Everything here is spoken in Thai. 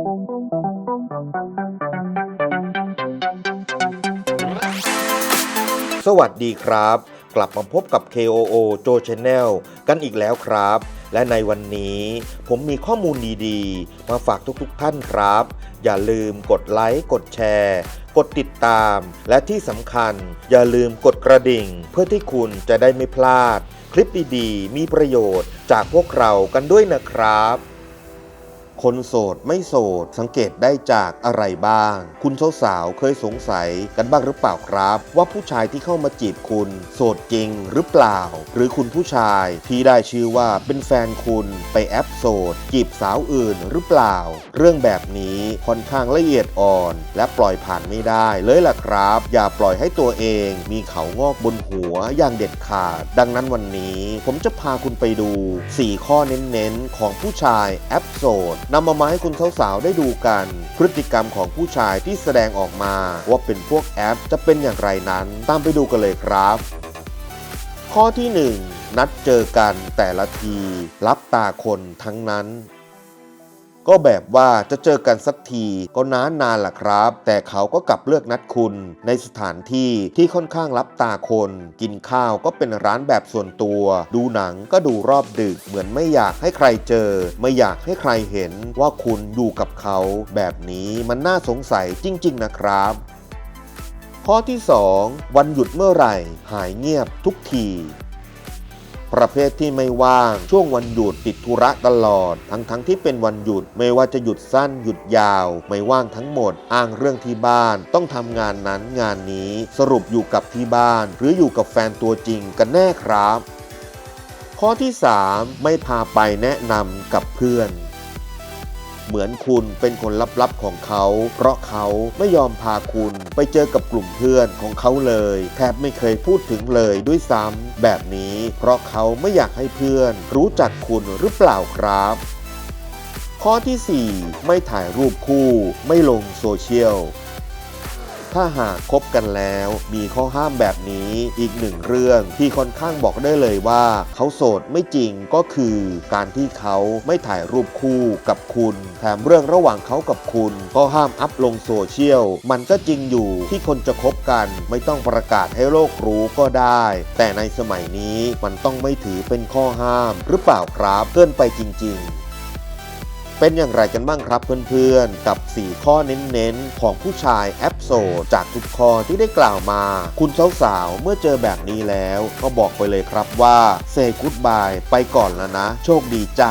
สวัสดีครับ กลับมาพบกับ KOO JO Channel กันอีกแล้วครับ และในวันนี้ผมมีข้อมูลดีๆ มาฝากทุกๆท่านครับ อย่าลืมกดไลค์ กดแชร์ กดติดตาม และที่สำคัญ อย่าลืมกดกระดิ่ง เพื่อที่คุณจะได้ไม่พลาด คลิปดีๆ มีประโยชน์จากพวกเรากันด้วยนะครับ คนโสดไม่โสด สังเกตได้จากอะไรบ้าง คุณสาวๆเคยสงสัยกันบ้างหรือเปล่าครับ ว่าผู้ชายที่เข้ามาจีบคุณ โสดจริงหรือเปล่า หรือคุณผู้ชายที่ได้ชื่อว่าเป็นแฟนคุณไปแอปโสด จีบสาวอื่นหรือเปล่า เรื่องแบบนี้ค่อนข้างละเอียดอ่อน และปล่อยผ่านไม่ได้เลยล่ะครับ อย่าปล่อยให้ตัวเองมีเขางอกบนหัวอย่างเด็ดขาด ดังนั้นวันนี้ ผมจะพาคุณไปดู 4 ข้อเน้นๆ ของผู้ชายแอปโสดนำมามาให้คุณสาวๆได้ดูกัน พฤติกรรมของผู้ชายที่แสดงออกมา ว่าเป็นพวกแอปจะเป็นอย่างไรนั้น ตามไปดูกันเลยครับ ข้อที่ 1 นัดเจอกันแต่ละที รับตาคนทั้งนั้น ก็แบบว่าจะเจอกันสักทีก็นานนานล่ะครับ แต่เขาก็กลับเลือกนัดคุณ ในสถานที่ที่ค่อนข้างรับตาคน กินข้าวก็เป็นร้านแบบส่วนตัว ดูหนังก็ดูรอบดึก เหมือนไม่อยากให้ใครเจอ ไม่อยากให้ใครเห็นว่าคุณอยู่กับเขา แบบนี้มันน่าสงสัยจริง ๆ นะครับข้อที่ 2 วันหยุดเมื่อไหร่ หายเงียบทุกที ประเภทที่ไม่ว่าง ช่วงวันหยุดติดธุระตลอด ทั้งทั้งที่เป็นวันหยุดไม่ว่าจะหยุดสั้นหยุดยาว ไม่ว่างทั้งหมด อ้างเรื่องที่บ้าน ต้องทำงานนั้นงานนี้สรุปอยู่กับที่บ้าน หรืออยู่กับแฟนตัวจริงกันแน่ครับ ข้อที่ 3 ไม่พาไปแนะนำกับเพื่อน เหมือนคุณเป็นคนลับๆของเขา เพราะเขาไม่ยอมพาคุณไปเจอกับกลุ่มเพื่อนของเขาเลย แทบไม่เคยพูดถึงเลยด้วยซ้ำแบบนี้ เพราะเขาไม่อยากให้เพื่อน รู้จักคุณหรือเปล่าครับข้อที่ 4 ไม่ถ่ายรูปคู่ ไม่ลงโซเชียล ถ้าหากคบกันแล้ว มีข้อห้ามแบบนี้อีกหนึ่งเรื่องที่ค่อนข้างบอกได้เลยว่า เขาโสดไม่จริงก็คือการที่เขาไม่ถ่ายรูปคู่กับคุณ แถมเรื่องระหว่างเขากับคุณ ก็ห้ามอัพลงโซเชียลมันก็จริงอยู่ที่คนจะคบกัน ไม่ต้องประกาศให้โลกรู้ก็ได้ แต่ในสมัยนี้มันต้องไม่ถือเป็นข้อห้ามหรือเปล่าครับเกินไปจริง ๆ เป็นอย่างไรกันบ้างครับเพื่อนๆ กับ 4 ข้อเน้นๆ ของผู้ชายแอปโซจากทุกข้อที่ได้กล่าวมา คุณสาวๆ เมื่อเจอแบบนี้แล้ว ก็บอกไปเลยครับว่าเซกุดบายไปก่อนแล้วนะ โชคดีจ้ะ